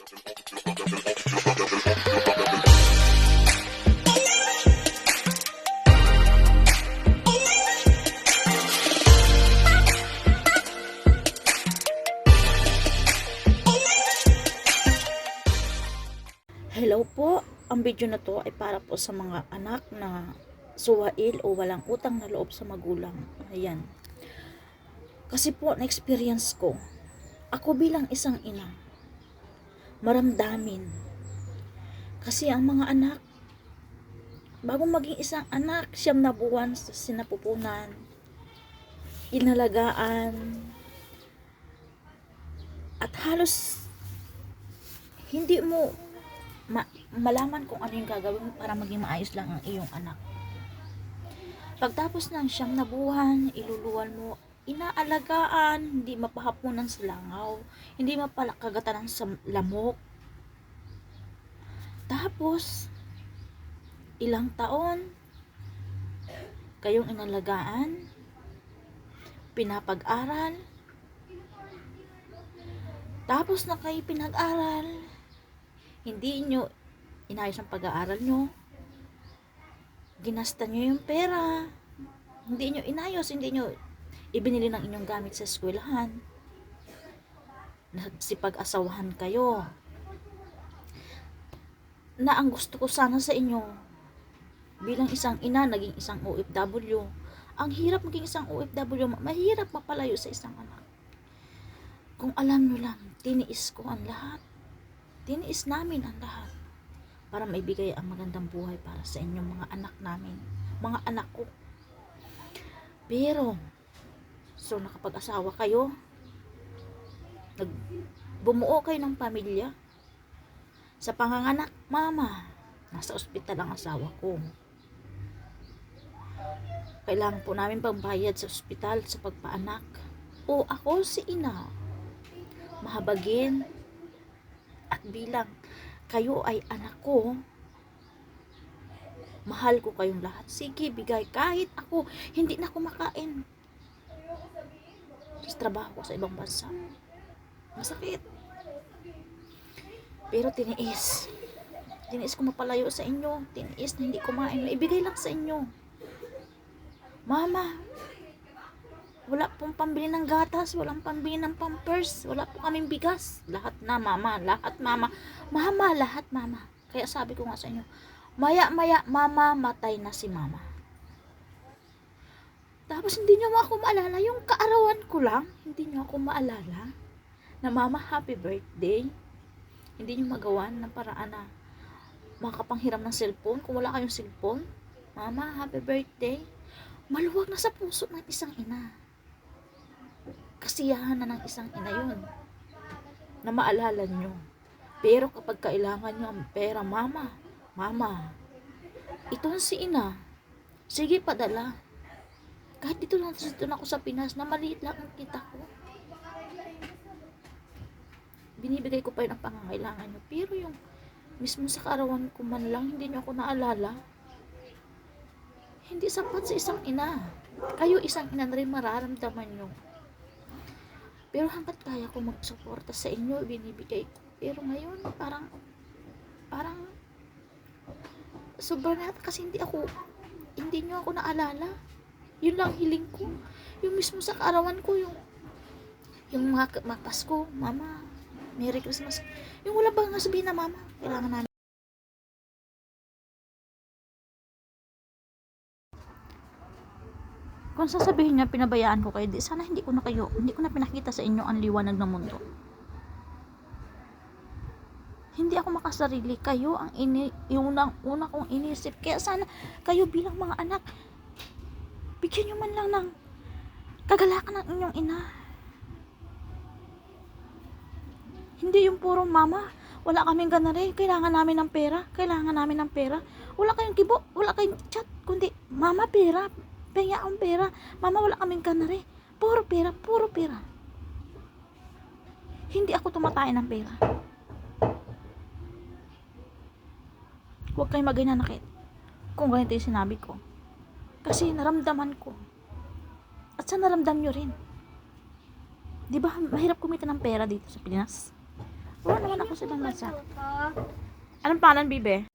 Hello po, ang video na to ay para po sa mga anak na suwail o walang utang na loob sa magulang. Ayan. Kasi po, na-experience ko, ako bilang isang ina, maramdamin. Kasi ang mga anak, bago maging isang anak, siyam na buwan sa sinapupunan, inalagaan, at halos hindi mo ma- malaman kung ano yung gagawin para maging maayos lang ang iyong anak. Pagtapos ng siyam na buwan, iluluwan mo, inaalagaan, hindi mapahapunan sa langaw, hindi mapalakagatan ng lamok. Tapos, ilang taon, kayong inalagaan, pinapag-aral, tapos na kayo pinag-aral, hindi nyo inayos ang pag-aaral nyo, ginasta nyo yung pera, hindi nyo inayos, hindi nyo ibinili ng inyong gamit sa eskwelahan, nagsipag-asawahan kayo, na ang gusto ko sana sa inyo, bilang isang ina, naging isang OFW, ang hirap maging isang OFW, ma- mahirap mapalayo sa isang anak. Kung alam nyo lang, tiniis ko ang lahat. Tiniis namin ang lahat para maibigay ang magandang buhay para sa inyong mga anak namin, mga anak ko. Pero, so nakapag-asawa kayo, nag, bumuo kayo ng pamilya, sa panganganak, mama, nasa ospital ang asawa ko. Kailangan po namin pambayad sa ospital sa pagpaanak. O ako si ina, mahabagin at bilang kayo ay anak ko, mahal ko kayong lahat. Sige, bigay. Kahit ako, hindi na ako Sa trabaho ko sa ibang bansa. Masakit. Pero tiniis. Tiniis ko mapalayo sa inyo. Tiniis na hindi kumain. Ibigay lang sa inyo. Mama, wala pong pambili ng gatas, walang pambili ng pampers, wala po kaming bigas. Lahat na, mama, lahat, mama. Mama, lahat, mama. Kaya sabi ko nga sa inyo, maya-maya, mama, matay na si mama. Tapos hindi niyo ako maalala, yung kaarawan ko lang, hindi niyo ako maalala na mama, happy birthday. Hindi niyo magawan ng paraan na makapanghiram ng cellphone kung wala kayong cellphone. Mama, happy birthday. Maluwag na sa puso ng isang ina kasiyahan na ng isang ina yun na maalala nyo. Pero kapag kailangan nyo ang pera, mama, mama, ito ang si ina. Sige, padala. Kahit dito lang, dito na ako sa Pinas, na maliit lang ang kita ko. Binibigay ko pa yun ang pangangailangan nyo. Pero yung mismo sa kaarawan ko man lang, hindi nyo ako naalala. Hindi sapat sa isang ina. Kayo isang ina na rin mararamdaman nyo. Pero hanggat kaya ko magsuporta sa inyo, binibigay ko. Pero ngayon, parang, parang, sobrang na kasi hindi ako, hindi nyo ako naalala. Yun lang hiling ko. Yung mismo sa kaarawan ko, yung, yung mga, mga Pasko, Mama, Merry Christmas. Yung wala bang sabihin na, Mama, kailangan namin. Kung sasabihin niya pinabayaan ko kayo, di sana hindi ko na kayo, hindi ko na pinakita sa inyo ang liwanag ng mundo. Hindi ako makasarili. Kayo ang ini, yung unang, una kong inisip. Kaya sana kayo bilang mga anak, bigyan nyo man lang ng kagalakan ng inyong ina. Hindi yung puro mama, wala kaming ganari, kailangan namin ng pera, kailangan namin ng pera. Wala kayong kibo, wala kayong chat, kundi mama pera, Penga akong pera. Mama, wala kaming kanari. Puro pera, puro pera. Hindi ako tumatayin ng pera. Huwag kayong maginanakit kung ganito yung sinabi ko. Kasi naramdaman ko. At sa naramdam nyo rin. Di ba, mahirap kumita ng pera dito sa Pinas? Wala naman ako sa ibang bansa. Anong pangalan, Bibe?